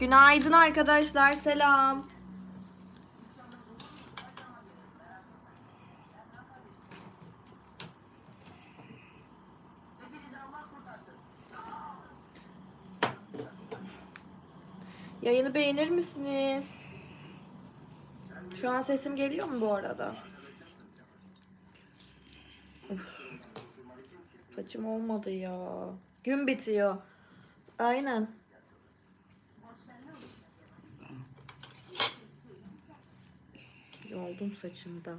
Günaydın arkadaşlar. Selam. Yayını beğenir misiniz? Şu an sesim geliyor mu bu arada? Uf. Saçım olmadı ya. Gün bitiyor. Aynen. Yoldum saçımda.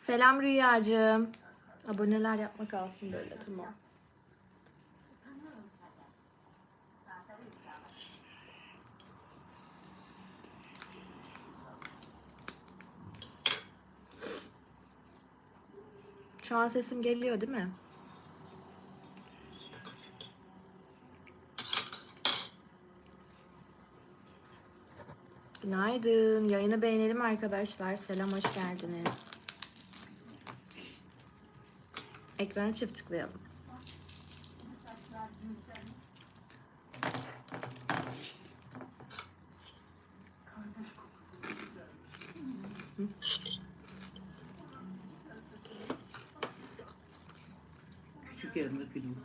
Selam Rüyacığım. Aboneler yapma kalsın böyle tamam. Şu an sesim geliyor değil mi? Günaydın. Yayını beğenelim arkadaşlar. Selam, hoş geldiniz. Ekrana çift tıklayalım. Küçük yerinde film.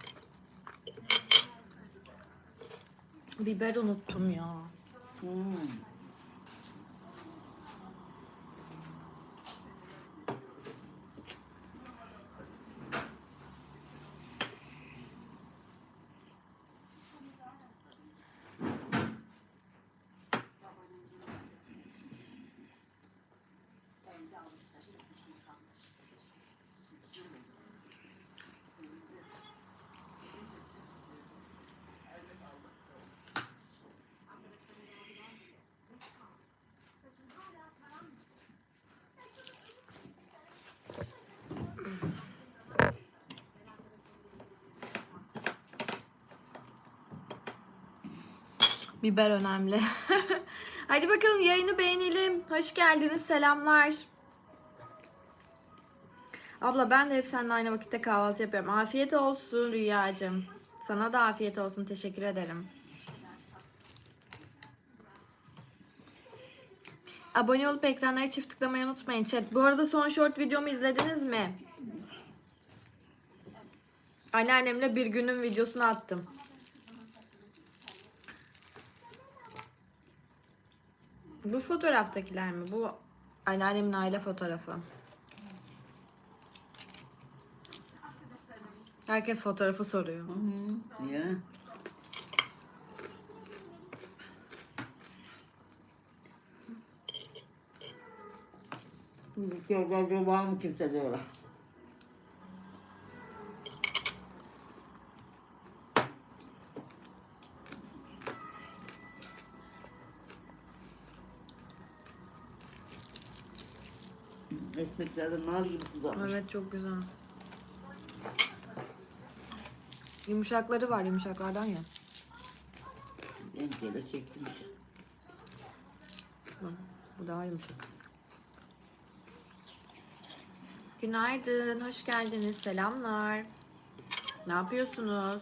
Biber unuttum ya. Hmm. Biber önemli. Hadi bakalım yayını beğenelim. Hoş geldiniz. Selamlar. Abla ben de hep seninle aynı vakitte kahvaltı yapıyorum. Afiyet olsun Rüyacığım. Sana da afiyet olsun. Teşekkür ederim. Abone olup ekranları çift tıklamayı unutmayın chat. Bu arada son short videomu izlediniz mi? Anneannemle bir günün videosunu attım. Bu fotoğraftakiler mi? Bu anneannemin aile fotoğrafı. Herkes fotoğrafı soruyor. Hı hı. Ya. Bilgisayarda var mı kimse de öyle. Ekmeklerde nar gibi kızarmış. Evet çok güzel. Yumuşakları var yumuşaklardan ya. Ben kere çektim işte. Hı, Bu daha yumuşak. Günaydın, hoş geldiniz. Selamlar. Ne yapıyorsunuz?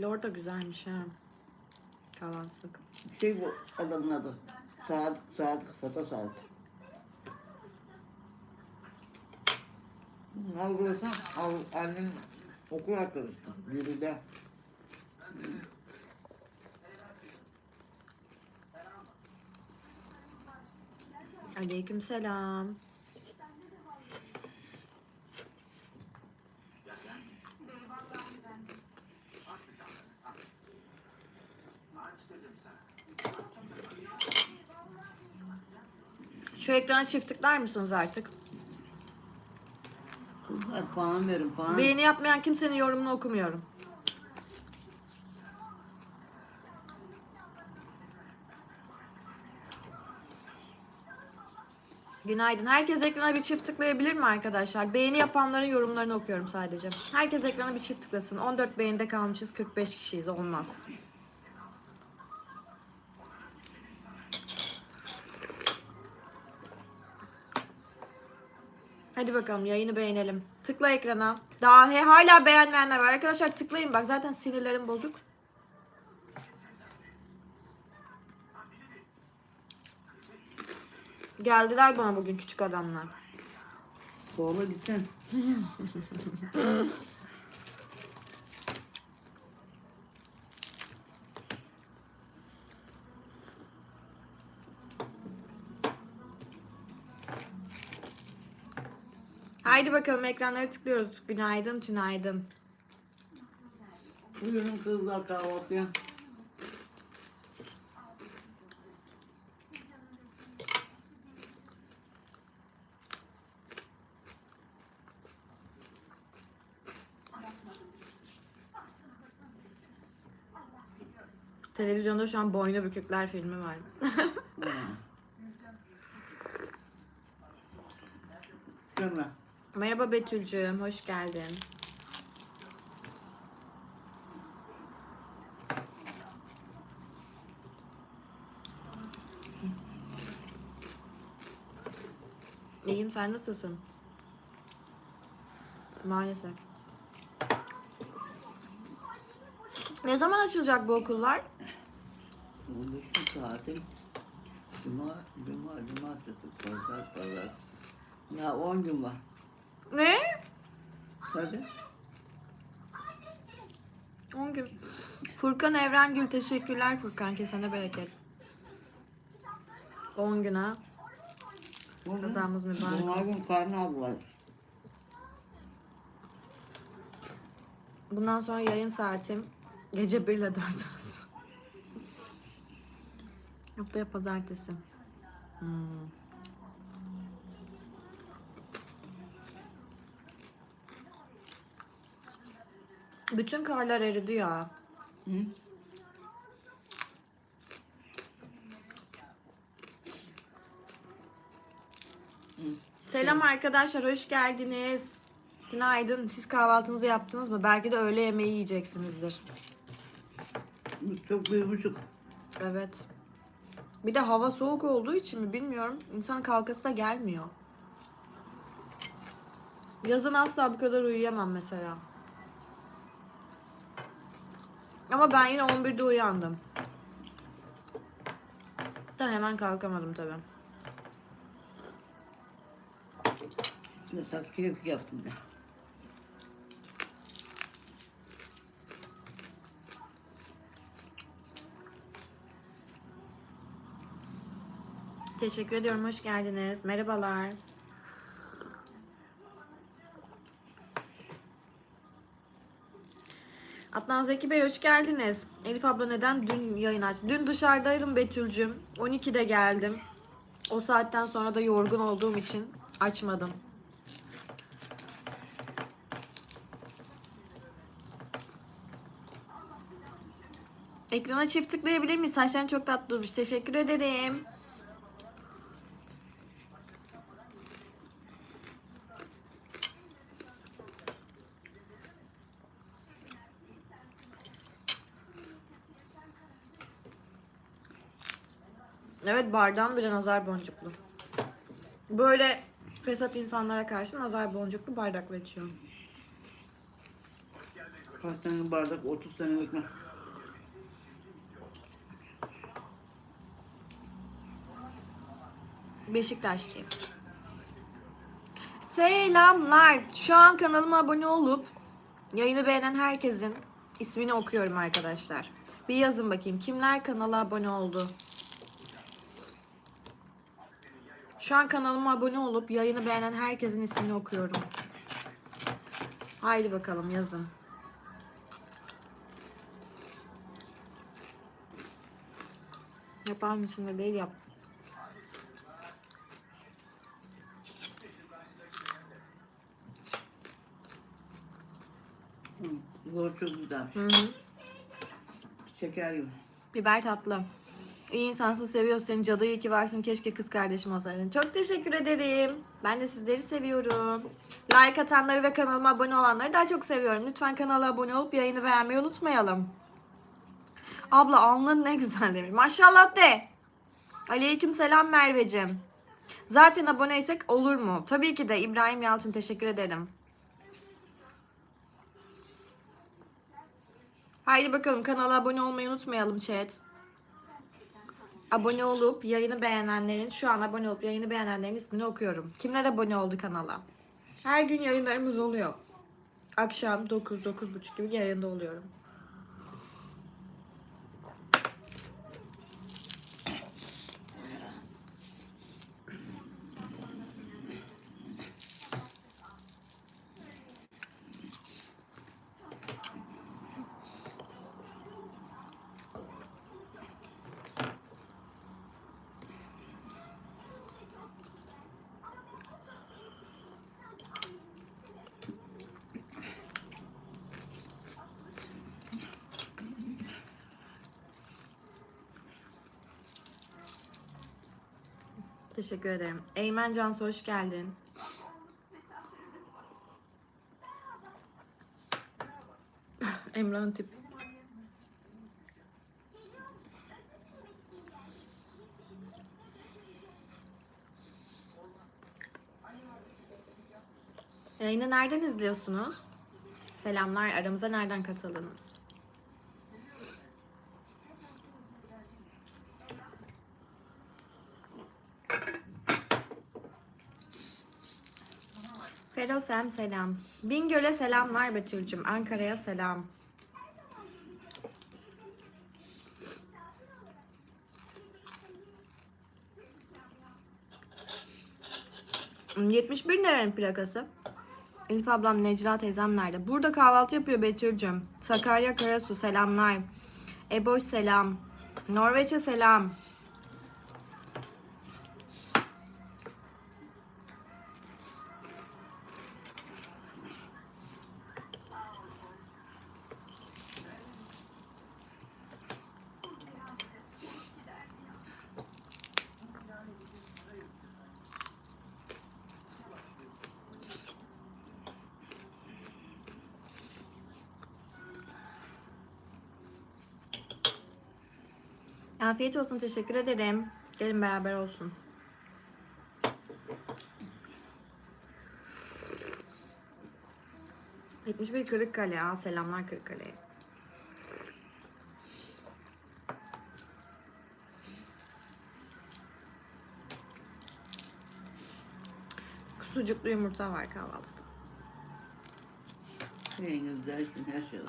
Lor da güzelmiş ha. Kahvaltılık. Şey bu adamın adı. Saat, saat, foto saat. Al burası, al annem okul arkadaşı. Biri de. Aleyküm selam. Şu ekrana çift tıklar mısınız artık? Kızlar puan verin puan. Beğeni yapmayan kimsenin yorumunu okumuyorum. Günaydın. Herkes ekrana bir çift tıklayabilir mi arkadaşlar? Beğeni yapanların yorumlarını okuyorum sadece. Herkes ekrana bir çift tıklasın. 14 beğenide kalmışız. 45 kişiyiz. Olmaz. Hadi bakalım yayını beğenelim. Tıkla ekrana. Daha he, hala beğenmeyenler var. Arkadaşlar tıklayın bak zaten sinirlerim bozuk. Geldiler bana bugün küçük adamlar. Kovala gitsin. Haydi bakalım ekranları tıklıyoruz. Günaydın, tünaydın. Buyurun kızlar kahvaltıya. Televizyonda şu an Boynu Bükükler filmi var. Ha. Merhaba Betül'cüğüm, hoş geldin. İyiyim, sen nasılsın? Maalesef. Ne zaman açılacak bu okullar? 15 saatim. Cuma, cuma, cumartesi, pazar, pazar. Ya 10 gün var. Ne? Tabii. 10 gün. Furkan Evrengül teşekkürler Furkan kesene bereket. 10 gün ha. Kazamız mübarek olsun. gün karnı var. Bundan sonra yayın saatim gece 1 ile 4 arası. Haftaya pazartesi. Hmm. Bütün karlar eridi ya. Hı? Selam arkadaşlar, hoş geldiniz. Günaydın. Siz kahvaltınızı yaptınız mı? Belki de öğle yemeği yiyeceksinizdir. Biz çok büyümüşük. Evet. Bir de hava soğuk olduğu için mi bilmiyorum. İnsanın kalkası da gelmiyor. Yazın asla bu kadar uyuyamam mesela. Ama ben yine 11'de uyandım. Da hemen kalkamadım tabii. Yatak keyif yaptım da. Teşekkür ediyorum. Hoş geldiniz. Merhabalar. Adnan Zeki Bey hoş geldiniz. Elif abla neden dün yayın aç? Dün dışarıdaydım Betül'cüm. 12'de geldim. O saatten sonra da yorgun olduğum için açmadım. Ekrana çift tıklayabilir miyiz? Saçların çok tatlı olmuş. Teşekkür ederim. Bardağım bile nazar boncuklu. Böyle fesat insanlara karşı nazar boncuklu bardakla içiyorum. Kaç tane bardak? 30 tane ekmek. Beşiktaşlıyım. Selamlar. Şu an kanalıma abone olup yayını beğenen herkesin ismini okuyorum arkadaşlar. Bir yazın bakayım kimler kanala abone oldu. Şu an kanalıma abone olup yayını beğenen herkesin ismini okuyorum. Haydi bakalım yazın. Yapar mısın da değil yap. Çok güzel. Hı hı. Şeker gibi. Biber tatlı. İyi insansın, seviyorsun seni. Cadı iyi ki varsın. Keşke kız kardeşim olsaydın. Çok teşekkür ederim. Ben de sizleri seviyorum. Like atanları ve kanalıma abone olanları daha çok seviyorum. Lütfen kanala abone olup yayını beğenmeyi unutmayalım. Abla alnın ne güzel demiş. Maşallah de. Aleyküm selam Merveciğim. Zaten aboneysek olur mu? Tabii ki de İbrahim Yalçın teşekkür ederim. Haydi bakalım kanala abone olmayı unutmayalım chat. Abone olup yayını beğenenlerin, şu an abone olup yayını beğenenlerin ismini okuyorum. Kimler abone oldu kanala? Her gün yayınlarımız oluyor. Akşam 9-9.30 gibi yayında oluyorum. Teşekkür ederim. Eymen Cansu hoş geldin. Emrah'ın tip. Yayını nereden izliyorsunuz? Selamlar. Aramıza nereden katıldınız? Ferosem selam. Bingöl'e selamlar Betül'cüm. Ankara'ya selam. Hmm, 71 nerenin plakası? Elif ablam Necla teyzem nerede? Burada kahvaltı yapıyor Betül'cüm. Sakarya Karasu selamlar. Eboş selam. Norveç'e selam. Afiyet olsun teşekkür ederim. Gelin beraber olsun. Yetmiş bir Kırıkkale. Aa, selamlar Kırıkkale'ye. Sucuklu yumurta var kahvaltıda. Peynir, zeytin, her şey.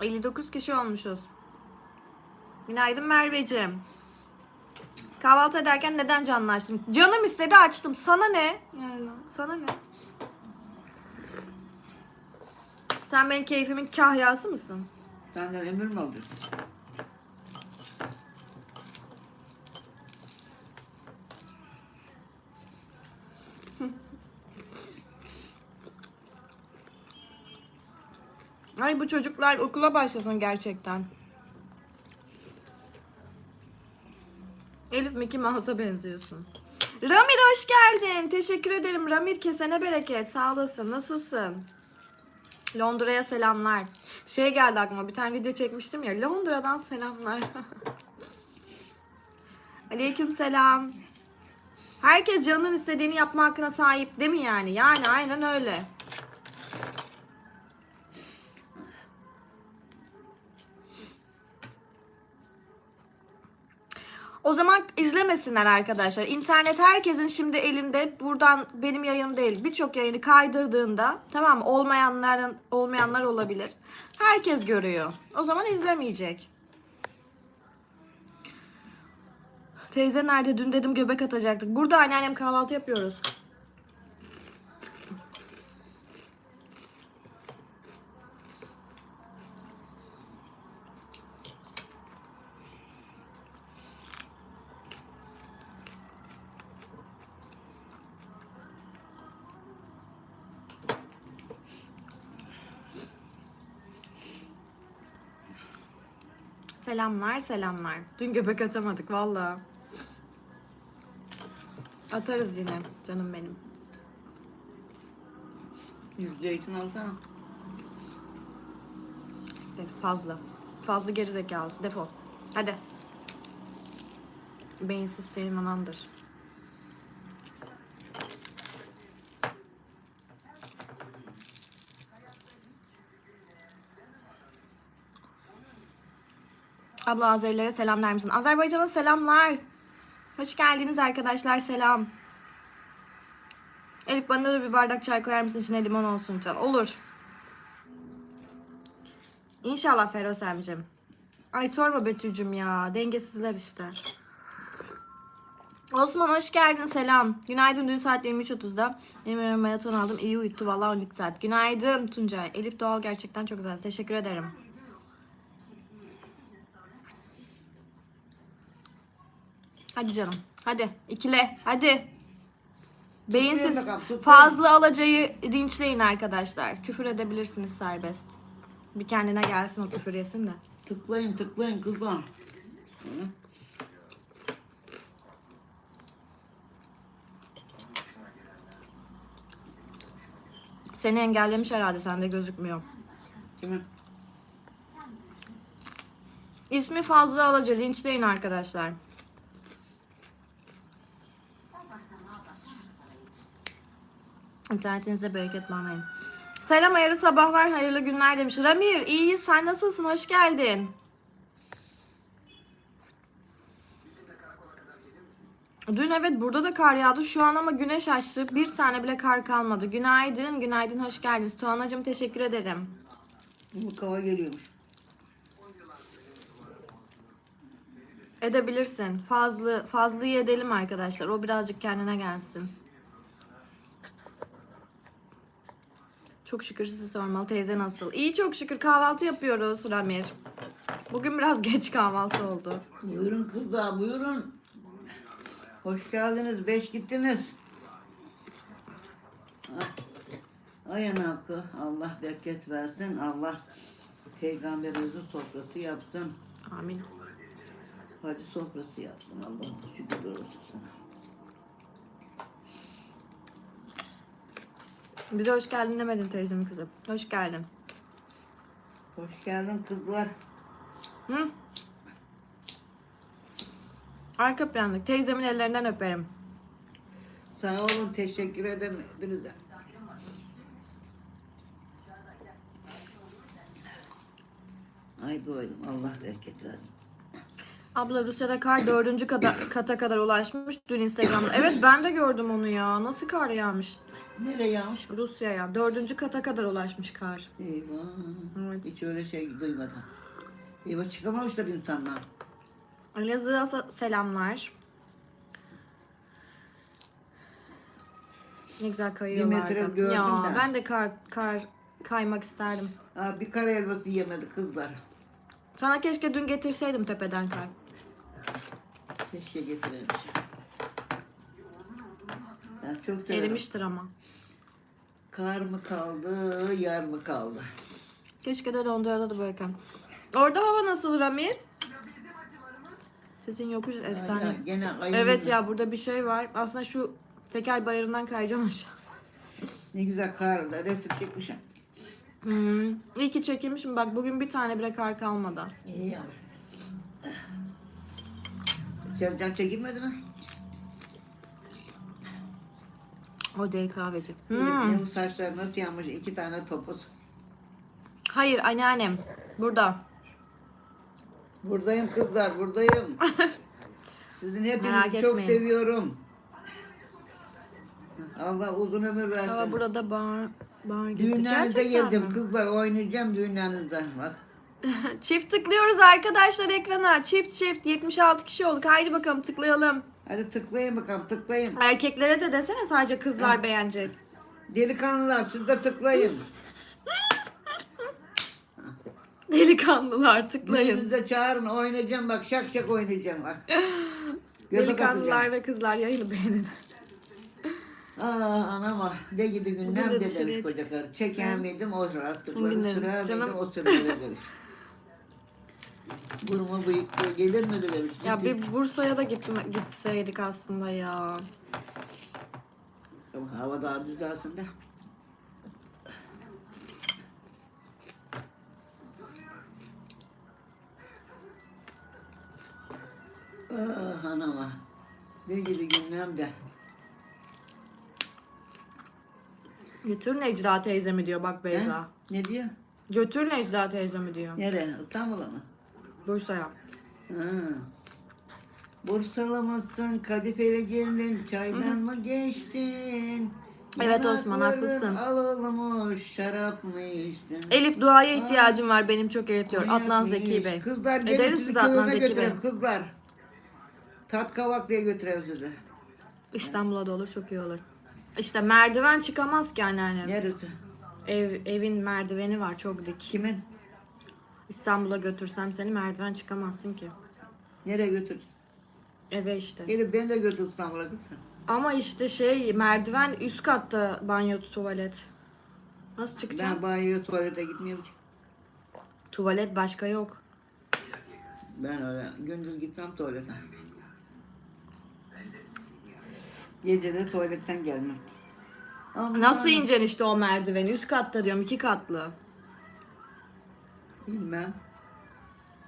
59 kişi olmuşuz. Günaydın Merveciğim. Kahvaltı ederken neden canlı açtım? Canım istedi açtım. Sana ne? Yani sana ne? Sen benim keyfimin kahyası mısın? Senden emir mi alıyorsun? Ay bu çocuklar okula başlasın gerçekten. Elif Mickey Mouse'a benziyorsun. Ramir hoş geldin. Teşekkür ederim. Ramir kesene bereket. Sağ olasın. Nasılsın? Londra'ya selamlar. Şey geldi aklıma. Bir tane video çekmiştim ya. Londra'dan selamlar. Aleyküm selam. Herkes canının istediğini yapma hakkına sahip değil mi yani? Yani aynen öyle. O zaman izlemesinler arkadaşlar. İnternet herkesin şimdi elinde. Buradan benim yayın değil. Birçok yayını kaydırdığında tamam mı? Olmayanların olmayanlar olabilir. Herkes görüyor. O zaman izlemeyecek. Teyze nerede? Dün dedim göbek atacaktık. Burada anneannem kahvaltı yapıyoruz. Selamlar selamlar. Dün göbek atamadık valla. Atarız yine canım benim. Yüz zeytin alsana. Def- Fazla. Fazla geri zekalısı. Defol. Hadi. Beyinsiz senin anandır. Abla Azerilere selam der misin? Azerbaycan'a selamlar. Hoş geldiniz arkadaşlar. Selam. Elif bana da bir bardak çay koyar mısın? İçine limon olsun lütfen. Olur. İnşallah Feroz Emcim. Ay sorma Betül'cüm ya. Dengesizler işte. Osman hoş geldin. Selam. Günaydın. Dün saat 23.30'da Emre maraton aldım. İyi uyuttu vallahi 12 saat. Günaydın Tuncay. Elif Doğal gerçekten çok güzel. Teşekkür ederim. Hadi canım. Hadi. ikile. Hadi. Beyinsiz bakalım, fazla alacayı dinçleyin arkadaşlar. Küfür edebilirsiniz serbest. Bir kendine gelsin o küfür yesin de. Tıklayın tıklayın kızlar. Seni engellemiş herhalde sende gözükmüyor. Kimi? İsmi fazla alaca linçleyin arkadaşlar. İnternetinize bereket vermeyin. Selam hayırlı sabahlar, hayırlı günler demiş. Ramir iyiyiz sen nasılsın? Hoş geldin. Dün evet burada da kar yağdı şu an ama güneş açtı. Bir tane bile kar kalmadı. Günaydın, günaydın hoş geldiniz. Tuğanacığım teşekkür ederim. Bu kava geliyormuş. Edebilirsin. Fazlı fazlıyı edelim arkadaşlar. O birazcık kendine gelsin. Çok şükür sizi sormalı. Teyze nasıl? İyi çok şükür. Kahvaltı yapıyoruz Ramir. Bugün biraz geç kahvaltı oldu. Buyurun kızlar buyurun. Hoş geldiniz. Beş gittiniz. Ayın hakkı. Allah bereket versin. Allah peygamberimizin sofrası yapsın. Amin. Hadi sofrası yapsın. Allah şükürler olsun sana. Bize hoş geldin demedin teyzemin kızı. Hoş geldin. Hoş geldin kızlar. Hı? Arka planlık. Teyzemin ellerinden öperim. Sağ olun. Teşekkür ederim hepinize. Ay doydum. Allah bereket versin. Abla Rusya'da kar dördüncü kata, kata kadar ulaşmış dün Instagram'da. Evet ben de gördüm onu ya. Nasıl kar yağmış? Nereye yağmış? Rusya'ya. Dördüncü kata kadar ulaşmış kar. Eyvah. Evet. Hiç öyle şey duymadım. Eyvah çıkamamışlar insanlar. Elazığ'a se- selamlar. Ne güzel kayıyorlardı. metre gördüm ya de. ben de kar, kar kaymak isterdim. Aa, bir kara helvası yemedi kızlar. Sana keşke dün getirseydim tepeden kar. Keşke getiremiş. Ben çok severim. Erimiştir ama. Kar mı kaldı, yar mı kaldı? Keşke de Londra'da da böyle kar. Orada hava nasıl Ramir? Sesin yokuş efsane. Hala Gene ayın Evet ya burada bir şey var. Aslında şu tekel bayırından kayacağım aşağı. Ne güzel karda resim çekmişim. Hmm. İyi ki çekilmişim. Bak bugün bir tane bile kar kalmadı. İyi yapmış. Sercan çekilmedi mi? O değil kahveci. Hmm. Benim saçlar nasıl yanmış? İki tane topuz. Hayır anneannem. Burada. Buradayım kızlar, buradayım. Sizin Merak hepinizi çok etmeyin. seviyorum. Allah uzun ömür versin. Aa, burada bar, bar gittik. Düğünlerinizde Gerçekten geldim mi? kızlar oynayacağım düğünlerinizde. Bak. Çift tıklıyoruz arkadaşlar ekrana. Çift çift 76 kişi olduk. Haydi bakalım tıklayalım. Hadi tıklayın bakalım tıklayın. Erkeklere de desene sadece kızlar beğenecek. Delikanlılar siz de tıklayın. Delikanlılar tıklayın. Düğününüzde çağırın oynayacağım bak şak şak oynayacağım bak. Göbek Delikanlılar atacağım. ve kızlar yayını beğenin. Aa anam ah ne gidi Bugün günler de de dışarıya demiş koca karı. Çeker Sen- miydim o rahatlıkları Günlerim, sürer miydim canım. o sürelere demiş. Burma bıyıklı gelir mi de demiş. Ya bir Bursa'ya da gitme, gitseydik aslında ya. Ama Hava daha düzelsin de. Ah anama. Ne gibi günlem de. Götür Necla teyzemi diyor bak Beyza. Ne diyor? Götür Necla teyzemi diyor. Nereye? İstanbul'a mı? Bursa'ya. Ha. Bursalamasan kadifeli gelin çaydan mı geçtin? Evet Osman, haklısın. Al olmuş şarap mı içtin? Elif duaya ihtiyacım var benim çok Elif diyor. Adnan Zeki? Bey. Kızlar gelin Ederiz sizi siz Adnan köyüme Zeki Bey. kızlar. Tat kavak diye götüreyim sizi. İstanbul'a da olur çok iyi olur. İşte merdiven çıkamaz ki anneannem. Neresi? Ev, evin merdiveni var çok dik. Kimin? İstanbul'a götürsem seni merdiven çıkamazsın ki. Nereye götür? Eve işte. Gelip beni de götür İstanbul'a kız. Ama işte şey merdiven üst katta banyo tuvalet. Nasıl çıkacağım? Ben banyoya tuvalete gitmiyorum ki. Tuvalet başka yok. Ben öyle gündüz gitmem tuvalete. Gece de tuvaletten gelmem. Aman, Nasıl ineceksin işte o merdiveni? Üst katta diyorum iki katlı. Bilmem.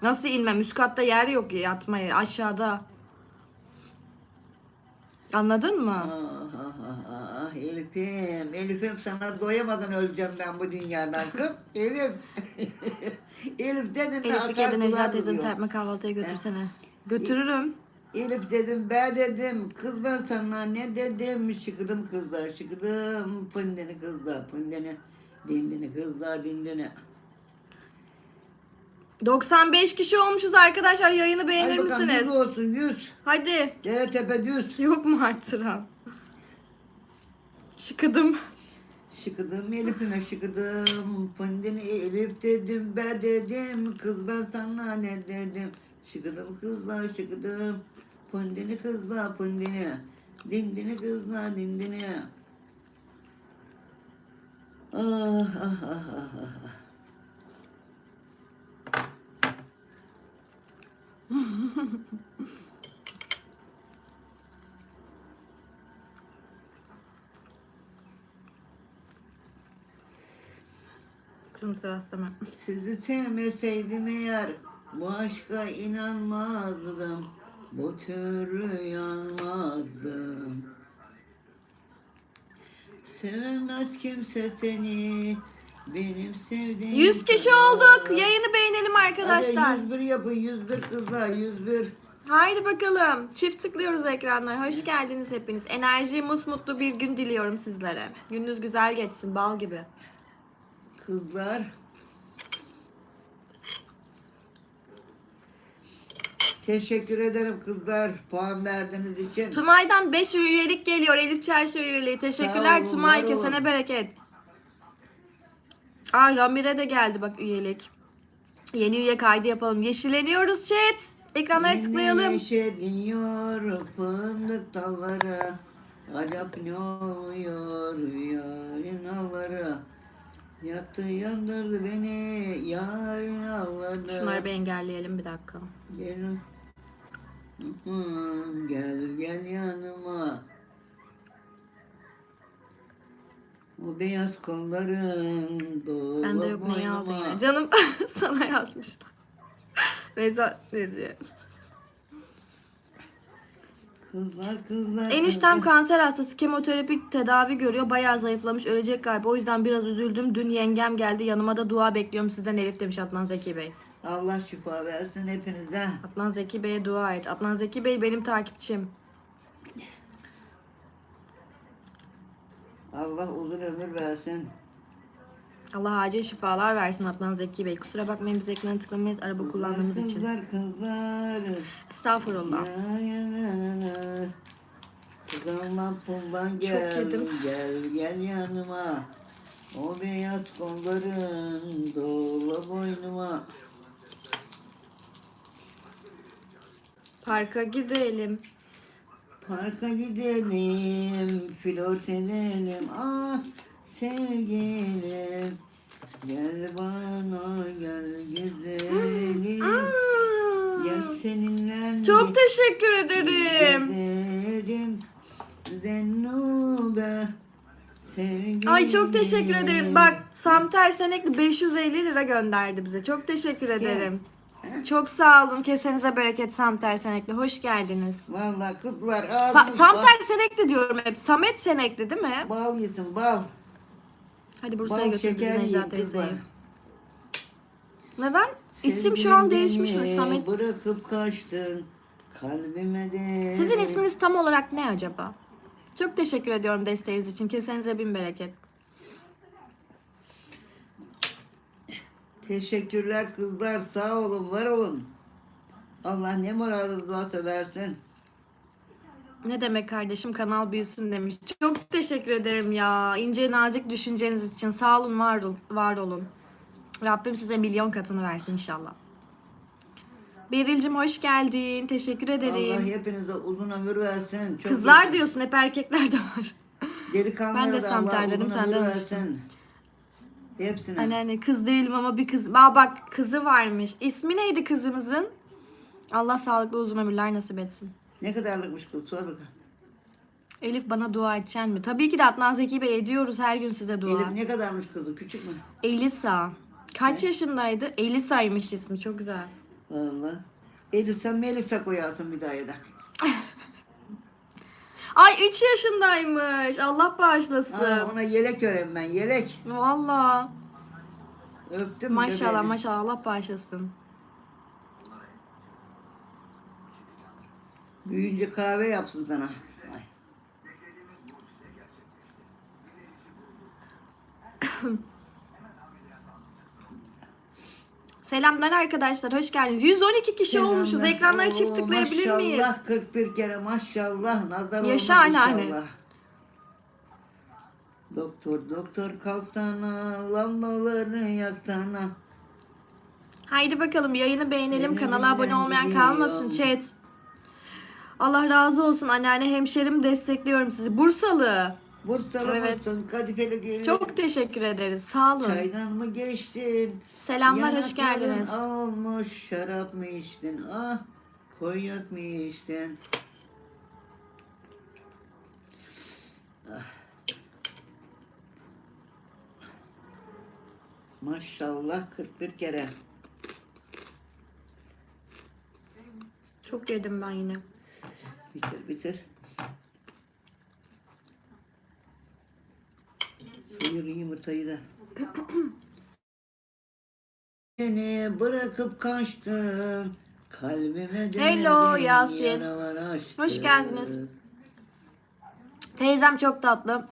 Nasıl inmem? Üst katta yer yok ya yatma yeri. Aşağıda. Anladın mı? Ah, ah, ah, ah, Elif'im, Elif'im sana doyamadan öleceğim ben bu dünyadan kız. Elif. Elif dedin Elif bir kere Necla sular teyzemi duruyor. serpme kahvaltıya götürsene. Götürürüm. Elif dedim, ben dedim, kız ben sana ne dedim, şıkıdım kızlar, şıkıdım, pındeni kızlar, pındeni, dindini kızlar, dindini. 95 kişi olmuşuz arkadaşlar. Yayını beğenir Hadi bakalım, misiniz? yüz olsun, yüz. Hadi. Dere tepe düz. Yok mu artıran? Şıkıdım. Şıkıdım Elif'ime şıkıdım, pındini Elif dedim, ben dedim, kız ben sana ne dedim. Şıkıdım kızlar, şıkıdım, pındini kızlar, pındini, dindini kızlar, dindini. Ah, ah, ah, ah, ah. Kızım Sivas'ta mı? Sizi sevmeseydim eğer bu aşka inanmazdım. Bu türlü yanmazdım. Sevemez kimse seni. Benim sevdiğim 100 kişi kadar. olduk. Yayını beğenelim arkadaşlar. Hadi 101 yapın 101 kızlar 101. Haydi bakalım. Çift tıklıyoruz ekranlara. Hoş geldiniz hepiniz. Enerji, musmutlu bir gün diliyorum sizlere. Gününüz güzel geçsin. Bal gibi. Kızlar. Teşekkür ederim kızlar puan verdiğiniz için. Tumay'dan 5 üyelik geliyor. Elif Çarşı üyeliği. Teşekkürler olun, Tumay. Kesene bereket. Aa Ramire de geldi bak üyelik. Yeni üye kaydı yapalım. Yeşilleniyoruz chat. Ekranlara tıklayalım. Yeşeriyor fındık dalları. Acap ne oluyor yarın alları. Yaktı yandırdı beni yarın alları. Şunları bir engelleyelim bir dakika. Gel. Gel gel yanıma. O beyaz kolların dolu Bende yok neyi aldı yine. Canım sana yazmışlar. Beyza ne diye. Kızlar kızlar. Eniştem kızlar. kanser hastası kemoterapik tedavi görüyor. Bayağı zayıflamış. Ölecek galiba. O yüzden biraz üzüldüm. Dün yengem geldi. Yanıma da dua bekliyorum sizden Elif demiş Adnan Zeki Bey. Allah şifa versin hepinize. Adnan Zeki Bey'e dua et. Adnan Zeki Bey benim takipçim. Allah uzun ömür versin. Allah acil şifalar versin Adnan Zeki Bey. Kusura bakmayın biz ekrana tıklamayız araba kullandığımız için. Kızlar kızlar. Estağfurullah. Kızımdan puldan gel. yedim. Gel gel yanıma. O beyaz kolların dola boynuma. Parka gidelim. Parka gidelim, flört edelim. Ah sevgilim. Gel bana gel güzelim. seninle Çok teşekkür ederim. Ederim Zennube sevgilim. Ay çok teşekkür ederim. Bak Samter Senekli 550 lira gönderdi bize. Çok teşekkür ederim. Çok sağ olun. Kesenize bereket Samter Senekli. Hoş geldiniz. Vallahi kızlar ağzınız Samter Senekli diyorum hep. Samet Senekli değil mi? bal, yesin bal. Hadi Bursa'ya Bal götür bizi şeker yiyin Necla kızlar. Neden? İsim şu an Sevgilim değişmiş mi? beni Samet. Bırakıp kaçtın kalbime de. Sizin isminiz tam olarak ne acaba? Çok teşekkür ediyorum desteğiniz için. Kesenize bin bereket. Teşekkürler kızlar sağ olun var olun. Allah ne muradınız varsa versin. Ne demek kardeşim kanal büyüsün demiş. Çok teşekkür ederim ya. İnce nazik düşünceniz için. Sağ olun var, ol- var olun. Rabbim size milyon katını versin inşallah. Beril'cim hoş geldin. Teşekkür Allah ederim. hepinize uzun ömür versin. Çok Kızlar diyorsun hep erkekler de var. Delikanlılara Ben de da Sam Allah terledim, uzun senden alıştım. Hepsine. Anneanne kız değilim ama bir kız. Aa bak kızı varmış. İsmi neydi kızınızın? Allah sağlıklı uzun ömürler nasip etsin. Ne kadarlıkmış kız sor bakalım. Elif bana dua edeceksin mi? Tabii ki de Adnan Zeki Bey ediyoruz her gün size dua. Elif ne kadarmış kızı küçük mü? Elisa. Kaç yaşındaydı? Elisa'ymış ismi. Çok güzel. Valla. Elif sen Melisa koyarsın bir daha ya da. Ay 3 yaşındaymış. Allah Aa, bağışlasın. ona yelek öğren ben yelek. Valla. Öptüm Maşallah bebeğini. maşallah Allah bağışlasın. Büyüyünce kahve yapsın sana. Ay. Selamlar arkadaşlar. Hoş geldiniz. 112 kişi olmuşuz. Selamlar. Ekranlara çift Oo, tıklayabilir miyiz? Maşallah 41 kere maşallah. Nazar Yaşa olmaz anneanne. inşallah. Doktor doktor kalksana lambaları yaksana. Haydi bakalım yayını beğenelim. Benim Kanala abone olmayan gidiyor. kalmasın chat. Allah razı olsun anneanne hemşerim destekliyorum sizi. Bursalı. Bursalı Evet. mısın? Kadifeli gelin. Çok teşekkür ederiz. Sağ olun. Çaydan mı geçtin? Selamlar hoş geldiniz. Olmuş şarap mı içtin? Ah konyak mı içtin? Ah. Maşallah 41 kere. Çok yedim ben yine. Bitir bitir. Sıyır yumurtayı da. Beni bırakıp kaçtın. Kalbime Hello, Yasin. Hoş geldiniz. Teyzem çok tatlı.